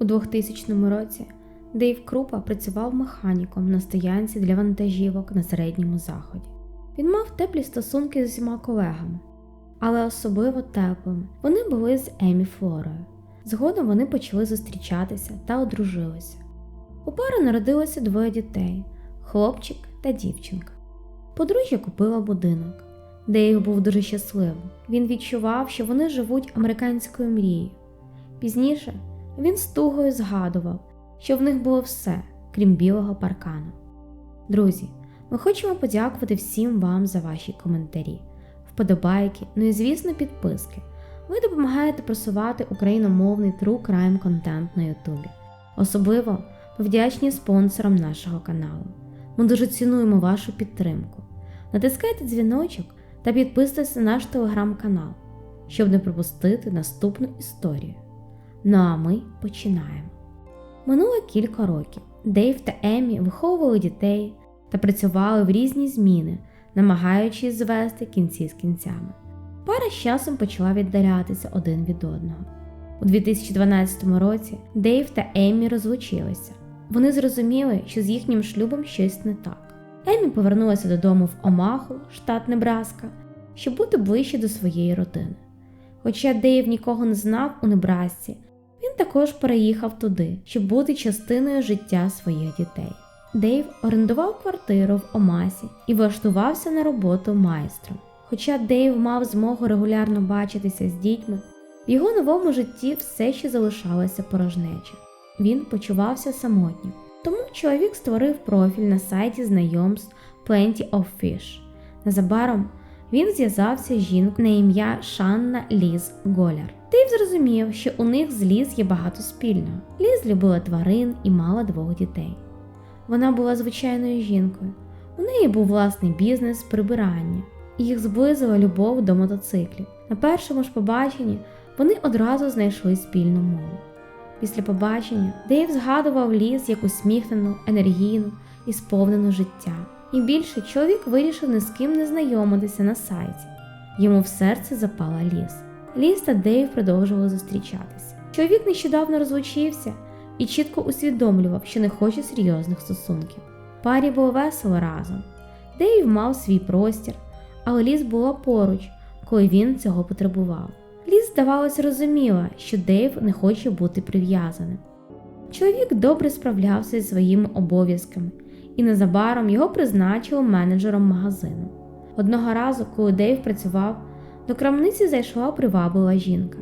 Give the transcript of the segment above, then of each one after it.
У 2000 році Дейв Крупа працював механіком на стоянці для вантажівок на середньому заході. Він мав теплі стосунки з усіма колегами, але особливо теплими вони були з Емі Флорою. Згодом вони почали зустрічатися та одружилися. У пари народилося двоє дітей хлопчик та дівчинка. Подружжя купила будинок. Дейв був дуже щасливим. Він відчував, що вони живуть американською мрією. Пізніше він з тугою згадував, що в них було все, крім білого паркану. Друзі, ми хочемо подякувати всім вам за ваші коментарі, вподобайки, ну і звісно, підписки. Ви допомагаєте просувати україномовний true crime контент на Ютубі. Особливо вдячні спонсорам нашого каналу. Ми дуже цінуємо вашу підтримку. Натискайте дзвіночок та підписуйтесь на наш телеграм-канал, щоб не пропустити наступну історію. Ну а ми починаємо. Минуло кілька років. Дейв та Емі виховували дітей та працювали в різні зміни, намагаючись звести кінці з кінцями. Пара з часом почала віддалятися один від одного. У 2012 році Дейв та Еммі розлучилися. Вони зрозуміли, що з їхнім шлюбом щось не так. Еммі повернулася додому в Омаху, штат Небраска, щоб бути ближче до своєї родини. Хоча Дейв нікого не знав у Небрасці, також переїхав туди, щоб бути частиною життя своїх дітей. Дейв орендував квартиру в Омасі і влаштувався на роботу майстром. Хоча Дейв мав змогу регулярно бачитися з дітьми, в його новому житті все ще залишалася порожнеча. Він почувався самотнім. Тому чоловік створив профіль на сайті знайомств Plenty of Fish. Незабаром він зв'язався з жінкою на ім'я Шанна Ліз Голяр. Дейв зрозумів, що у них з Ліз є багато спільного. Ліз любила тварин і мала двох дітей. Вона була звичайною жінкою. У неї був власний бізнес прибирання, їх зблизила любов до мотоциклів. На першому ж побаченні вони одразу знайшли спільну мову. Після побачення Дейв згадував ліс як усміхнену, енергійну і сповнену життя. І більше чоловік вирішив ні з ким не знайомитися на сайті. Йому в серце запала ліс. Ліс та Дейв продовжували зустрічатися. Чоловік нещодавно розлучився і чітко усвідомлював, що не хоче серйозних стосунків. Парі було весело разом. Дейв мав свій простір, але ліс була поруч, коли він цього потребував. Ліс, здавалось, розуміла, що Дейв не хоче бути прив'язаним. Чоловік добре справлявся зі своїми обов'язками, і незабаром його призначили менеджером магазину. Одного разу, коли Дейв працював, до крамниці зайшла приваблива жінка.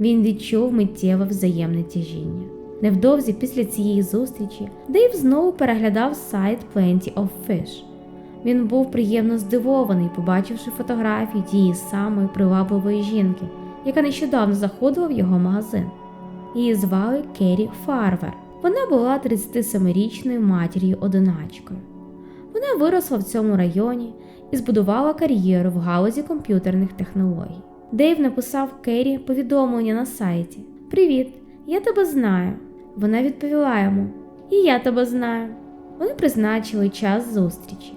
Він відчув миттєве взаємне тяжіння. Невдовзі після цієї зустрічі Дейв знову переглядав сайт Plenty of Fish. Він був приємно здивований, побачивши фотографії тієї самої привабливої жінки, яка нещодавно заходила в його магазин. Її звали Керрі Фарвер. Вона була 37-річною матір'ю одиначкою. Вона виросла в цьому районі і збудувала кар'єру в галузі комп'ютерних технологій. Дейв написав Керрі повідомлення на сайті: Привіт, я тебе знаю. Вона відповіла йому: І я тебе знаю. Вони призначили час зустрічі.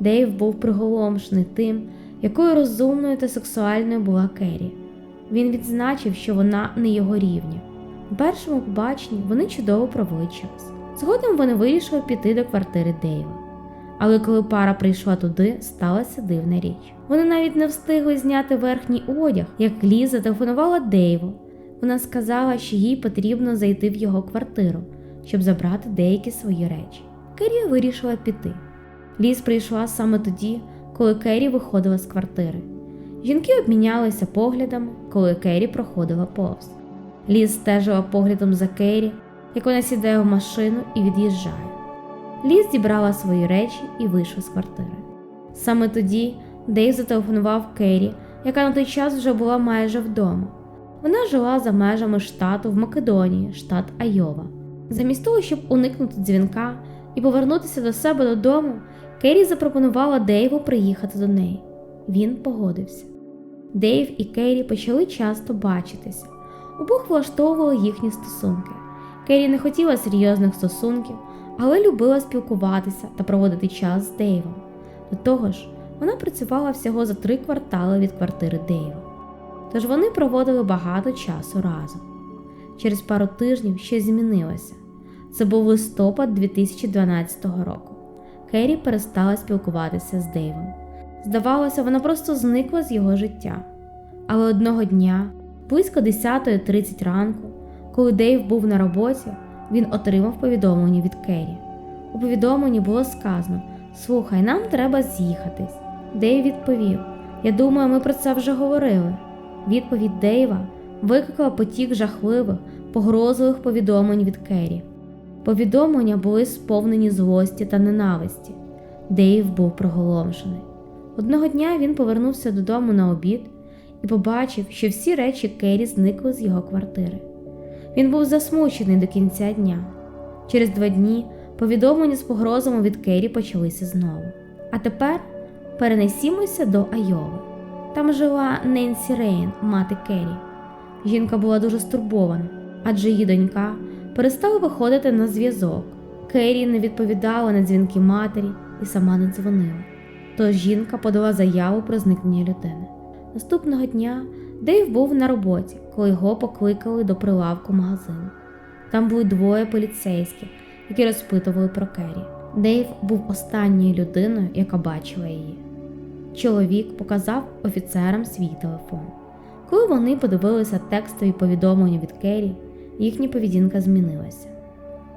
Дейв був приголомшений тим, якою розумною та сексуальною була Керрі. Він відзначив, що вона не його рівня. На першому побаченні вони чудово провели час. Згодом вони вирішили піти до квартири Дейва. Але коли пара прийшла туди, сталася дивна річ. Вони навіть не встигли зняти верхній одяг, як Ліза зателефонувала Дейву. Вона сказала, що їй потрібно зайти в його квартиру, щоб забрати деякі свої речі. Керрі вирішила піти. Ліз прийшла саме тоді, коли Керрі виходила з квартири. Жінки обмінялися поглядами, коли Керрі проходила повз. Ліз стежила поглядом за Керрі, як вона сідає в машину і від'їжджає. Ліз зібрала свої речі і вийшла з квартири. Саме тоді Дейв зателефонував Керрі, яка на той час вже була майже вдома. Вона жила за межами штату в Македонії, штат Айова. Замість того, щоб уникнути дзвінка і повернутися до себе додому, Керрі запропонувала Дейву приїхати до неї. Він погодився. Дейв і Керрі почали часто бачитися. Обох влаштовували їхні стосунки. Керрі не хотіла серйозних стосунків, але любила спілкуватися та проводити час з Дейвом. До того ж, вона працювала всього за три квартали від квартири Дейва. Тож вони проводили багато часу разом. через пару тижнів щось змінилося. Це був листопад 2012 року. Керрі перестала спілкуватися з Дейвом. Здавалося, вона просто зникла з його життя. Але одного дня, близько 10.30 ранку, коли Дейв був на роботі, він отримав повідомлення від Керрі. У повідомленні було сказано: Слухай, нам треба з'їхатись. Дейв відповів: Я думаю, ми про це вже говорили. Відповідь Дейва викликала потік жахливих, погрозливих повідомлень від Керрі. Повідомлення були сповнені злості та ненависті. Дейв був приголомшений. Одного дня він повернувся додому на обід і побачив, що всі речі Керрі зникли з його квартири. Він був засмучений до кінця дня. Через два дні повідомлення з погрозами від Керрі почалися знову. А тепер перенесімося до Айови. Там жила Ненсі Рейн, мати Керрі. Жінка була дуже стурбована, адже її донька перестала виходити на зв'язок. Керрі не відповідала на дзвінки матері і сама не дзвонила. Тож жінка подала заяву про зникнення людини. Наступного дня Дейв був на роботі, коли його покликали до прилавку магазину. Там були двоє поліцейських, які розпитували про Керрі. Дейв був останньою людиною, яка бачила її. Чоловік показав офіцерам свій телефон. Коли вони подивилися текстові повідомлення від Керрі, їхня поведінка змінилася.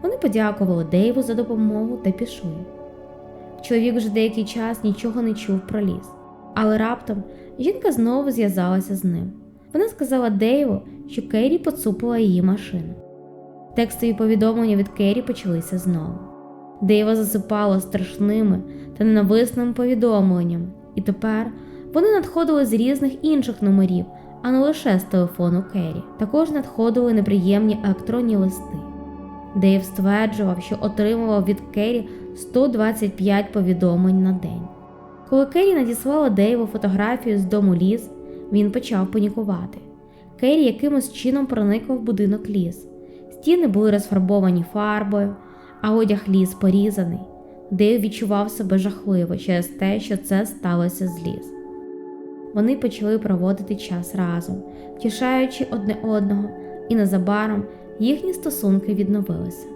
Вони подякували Дейву за допомогу та пішли. Чоловік вже деякий час нічого не чув про ліс, але раптом жінка знову зв'язалася з ним. Вона сказала Дейву, що Керрі поцупила її машину. Текстові повідомлення від Керрі почалися знову. Дейва засипало страшними та ненависними повідомленнями, і тепер вони надходили з різних інших номерів, а не лише з телефону Керрі. Також надходили неприємні електронні листи. Дейв стверджував, що отримував від Керрі 125 повідомлень на день. Коли Керрі надіслала Дейву фотографію з дому ліс, він почав панікувати. Керрі якимось чином проникла в будинок ліс. Стіни були розфарбовані фарбою, а одяг ліс порізаний. Дейв відчував себе жахливо через те, що це сталося з ліс. Вони почали проводити час разом, втішаючи одне одного, і незабаром їхні стосунки відновилися.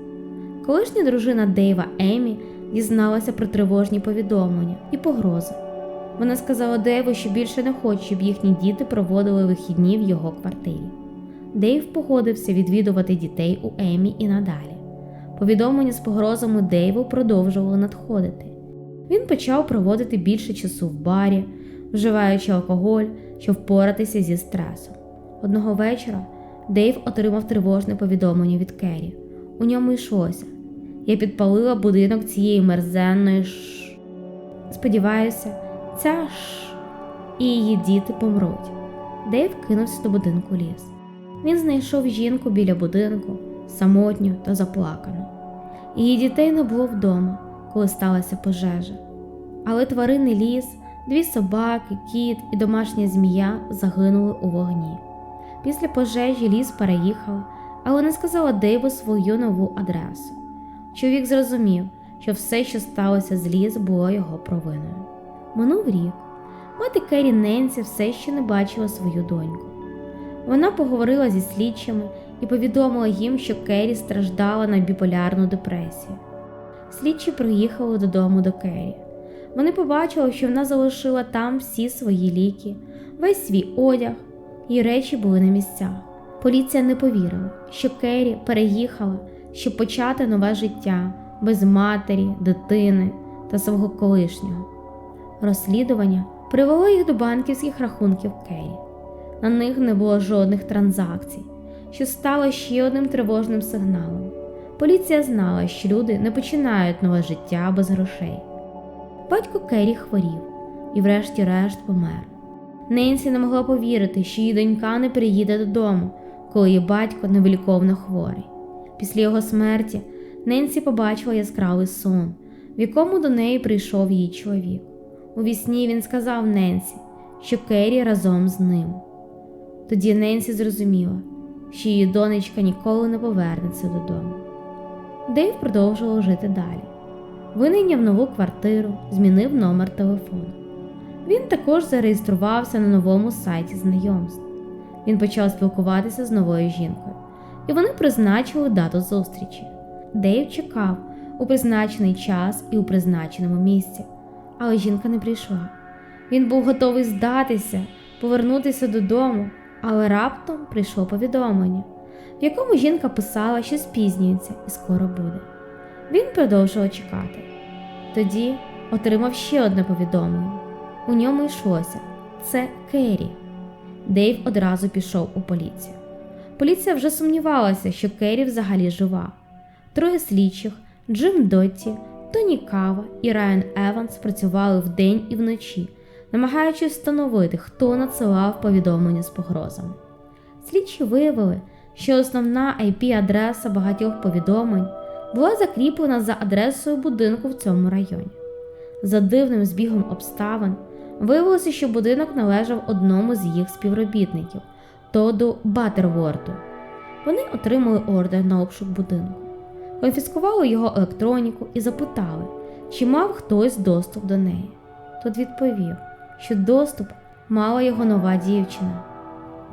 Колишня дружина Дейва Емі дізналася про тривожні повідомлення і погрози. Вона сказала Дейву, що більше не хоче, щоб їхні діти проводили вихідні в його квартирі. Дейв погодився відвідувати дітей у Емі і надалі. Повідомлення з погрозами Дейву продовжували надходити. Він почав проводити більше часу в барі, вживаючи алкоголь, щоб впоратися зі стресом. Одного вечора Дейв отримав тривожне повідомлення від Керрі. У ньому йшлося. Я підпалила будинок цієї мерзенної ш. Сподіваюся, ця ш і її діти помруть. Дейв кинувся до будинку ліс. Він знайшов жінку біля будинку, самотню та заплакану. Її дітей не було вдома, коли сталася пожежа. Але тварини ліс, дві собаки, кіт і домашня змія загинули у вогні. Після пожежі ліс переїхала, але не сказала Дейву свою нову адресу. Чоловік зрозумів, що все, що сталося з ліс, було його провиною. Минув рік. Мати Керрі Ненсі все ще не бачила свою доньку. Вона поговорила зі слідчими і повідомила їм, що Керрі страждала на біполярну депресію. Слідчі приїхали додому до Керрі. Вони побачили, що вона залишила там всі свої ліки, весь свій одяг, її речі були на місцях. Поліція не повірила, що Керрі переїхала, щоб почати нове життя без матері, дитини та свого колишнього. Розслідування привело їх до банківських рахунків Керрі. На них не було жодних транзакцій, що стало ще одним тривожним сигналом. Поліція знала, що люди не починають нове життя без грошей. Батько Керрі хворів і, врешті-решт, помер. Ненсі не могла повірити, що її донька не приїде додому, коли її батько невиліковно хворий. Після його смерті Ненсі побачила яскравий сон, в якому до неї прийшов її чоловік. У вісні він сказав Ненсі, що Керрі разом з ним. Тоді Ненсі зрозуміла, що її донечка ніколи не повернеться додому. Дейв продовжував жити далі. Винайняв нову квартиру, змінив номер телефону. Він також зареєструвався на новому сайті знайомств. Він почав спілкуватися з новою жінкою. І вони призначили дату зустрічі. Дейв чекав у призначений час і у призначеному місці, але жінка не прийшла. Він був готовий здатися, повернутися додому, але раптом прийшло повідомлення, в якому жінка писала, що спізнюється і скоро буде. Він продовжував чекати. Тоді отримав ще одне повідомлення. У ньому йшлося це Керрі. Дейв одразу пішов у поліцію. Поліція вже сумнівалася, що Керрі взагалі жива. Троє слідчих Джим Дотті, Тоні Кава і Райан Еванс працювали вдень і вночі, намагаючись встановити, хто надсилав повідомлення з погрозами. Слідчі виявили, що основна IP-адреса багатьох повідомлень була закріплена за адресою будинку в цьому районі. За дивним збігом обставин виявилося, що будинок належав одному з їх співробітників Тоду Баттерворту. Вони отримали ордер на обшук будинку, конфіскували його електроніку і запитали, чи мав хтось доступ до неї. Тот відповів, що доступ мала його нова дівчина.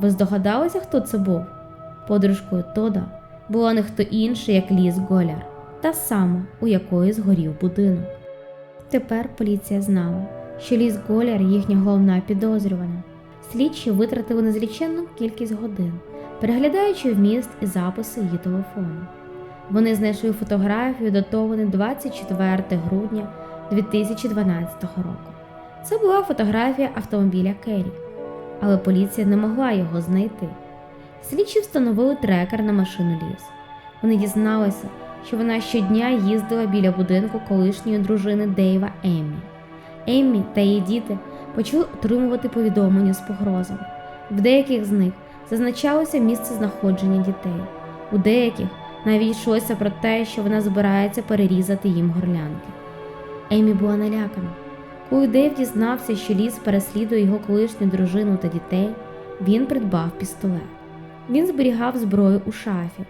Ви здогадалися, хто це був? Подружкою Тода була не хто інший, як Ліз Голяр, та сама, у якої згорів будинок. Тепер поліція знала, що Ліз Голяр їхня головна підозрювана. Слідчі витратили незліченну кількість годин, переглядаючи вміст і записи її телефону. Вони знайшли фотографію, датовану 24 грудня 2012 року. Це була фотографія автомобіля Керрі, але поліція не могла його знайти. Слідчі встановили трекер на машину Ліз. Вони дізналися, що вона щодня їздила біля будинку колишньої дружини Дейва Еммі. Еммі та її діти почали отримувати повідомлення з погрозами. В деяких з них зазначалося місце знаходження дітей, у деяких навіть йшлося про те, що вона збирається перерізати їм горлянки. Еммі була налякана. Коли Дейв дізнався, що ліс переслідує його колишню дружину та дітей, він придбав пістолет. Він зберігав зброю у шафі,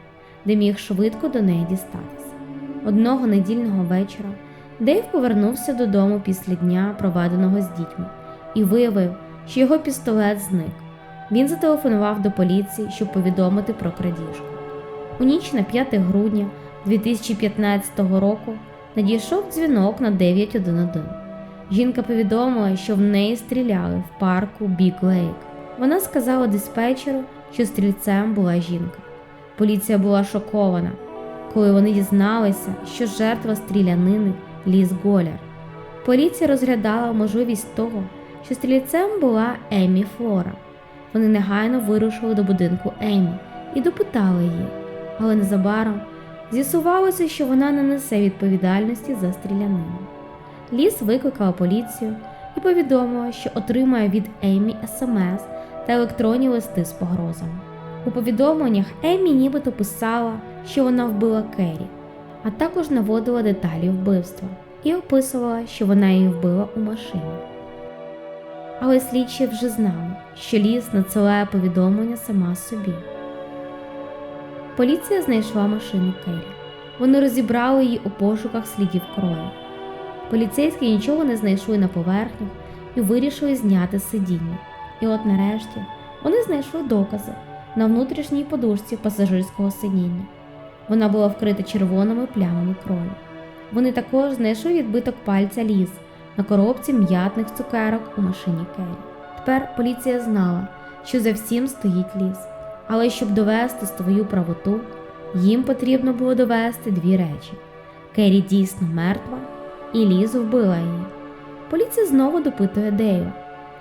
де міг швидко до неї дістатися. Одного недільного вечора Дейв повернувся додому після дня, проведеного з дітьми, і виявив, що його пістолет зник. Він зателефонував до поліції, щоб повідомити про крадіжку. У ніч на 5 грудня 2015 року надійшов дзвінок на 911. Жінка повідомила, що в неї стріляли в парку Біг Лейк. Вона сказала диспетчеру, що стрільцем була жінка. Поліція була шокована, коли вони дізналися, що жертва стрілянини Ліз Голяр. Поліція розглядала можливість того, що стрільцем була Еммі Флора. Вони негайно вирушили до будинку Еммі і допитали її, але незабаром з'ясувалося, що вона не несе відповідальності за стрілянину. Ліс викликала поліцію і повідомила, що отримає від Еммі смс та електронні листи з погрозами. У повідомленнях Еммі нібито писала, що вона вбила Керрі, а також наводила деталі вбивства і описувала, що вона її вбила у машині. Але слідчі вже знали, що ліс надсилає повідомлення сама собі. Поліція знайшла машину Керрі. Вони розібрали її у пошуках слідів крові. Поліцейські нічого не знайшли на поверхнях і вирішили зняти сидіння. І от нарешті вони знайшли докази на внутрішній подушці пасажирського сидіння. Вона була вкрита червоними плямами крові. Вони також знайшли відбиток пальця ліз на коробці м'ятних цукерок у машині Керрі. Тепер поліція знала, що за всім стоїть ліс, але щоб довести свою правоту, їм потрібно було довести дві речі: Керрі дійсно мертва, і Ліз вбила її. Поліція знову допитує Дейва.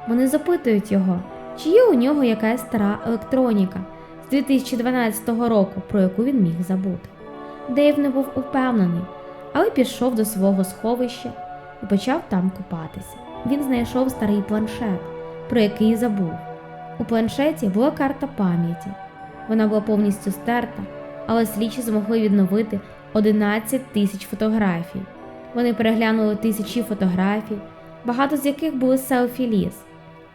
Вони запитують його, чи є у нього якась стара електроніка з 2012 року, про яку він міг забути. Дейв не був упевнений, але пішов до свого сховища і почав там купатися. Він знайшов старий планшет, про який забув. У планшеті була карта пам'яті. Вона була повністю стерта, але слідчі змогли відновити 11 тисяч фотографій. Вони переглянули тисячі фотографій, багато з яких були селфі ліс.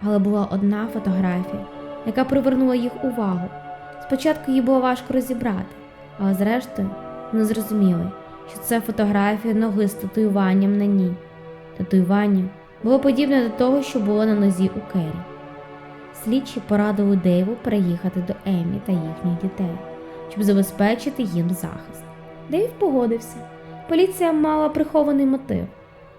Але була одна фотографія, яка привернула їх увагу. Спочатку її було важко розібрати, але зрештою вони зрозуміли, що це фотографія ноги з татуюванням на ній. Татуювання було подібне до того, що було на нозі у Керрі. Слідчі порадили Дейву переїхати до Еммі та їхніх дітей. щоб забезпечити їм захист. Дейв погодився. Поліція мала прихований мотив.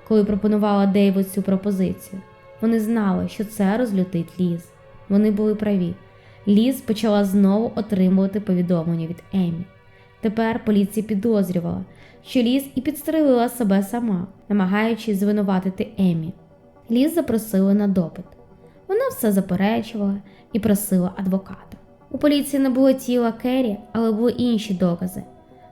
Коли пропонувала Дейву цю пропозицію, вони знали, що це розлютить Ліз. Вони були праві. Ліз почала знову отримувати повідомлення від Емі. Тепер поліція підозрювала, що Ліз і підстрелила себе сама, намагаючись звинуватити Емі. Ліз запросили на допит. Вона все заперечувала і просила адвоката. У поліції не було тіла Керрі, але були інші докази.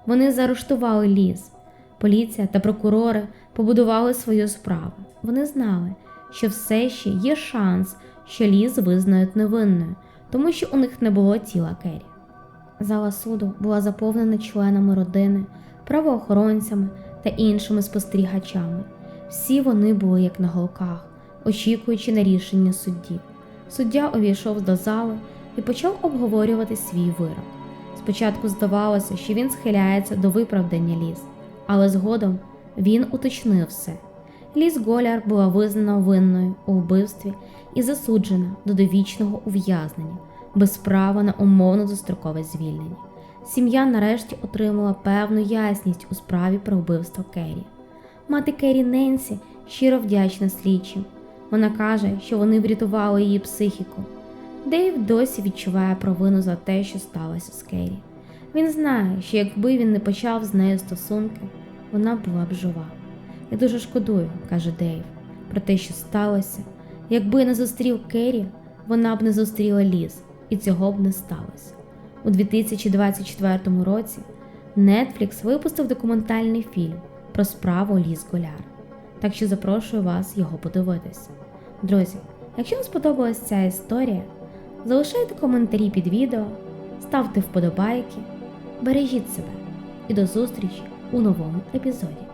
Вони заарештували Ліз. Поліція та прокурори побудували свою справу. Вони знали, що все ще є шанс, що Ліз визнають невинною, тому що у них не було тіла Керрі. Зала суду була заповнена членами родини, правоохоронцями та іншими спостерігачами. Всі вони були як на голках, очікуючи на рішення судді. Суддя увійшов до зали і почав обговорювати свій вирок. Спочатку здавалося, що він схиляється до виправдання ліс, але згодом він уточнив все. Ліс Голяр була визнана винною у вбивстві і засуджена до довічного ув'язнення без права на умовно дострокове звільнення. Сім'я нарешті отримала певну ясність у справі про вбивство Керрі. Мати Керрі Ненсі щиро вдячна слідчим. Вона каже, що вони врятували її психіку. Дейв досі відчуває провину за те, що сталося з Керрі. Він знає, що якби він не почав з нею стосунки, вона була б жива. Я дуже шкодую, каже Дейв, про те, що сталося. Якби не зустрів Керрі, вона б не зустріла Ліз, і цього б не сталося. У 2024 році Netflix випустив документальний фільм про справу Ліз Голяр. Так що запрошую вас його подивитися. Друзі, якщо вам сподобалась ця історія, залишайте коментарі під відео, ставте вподобайки, бережіть себе і до зустрічі у новому епізоді.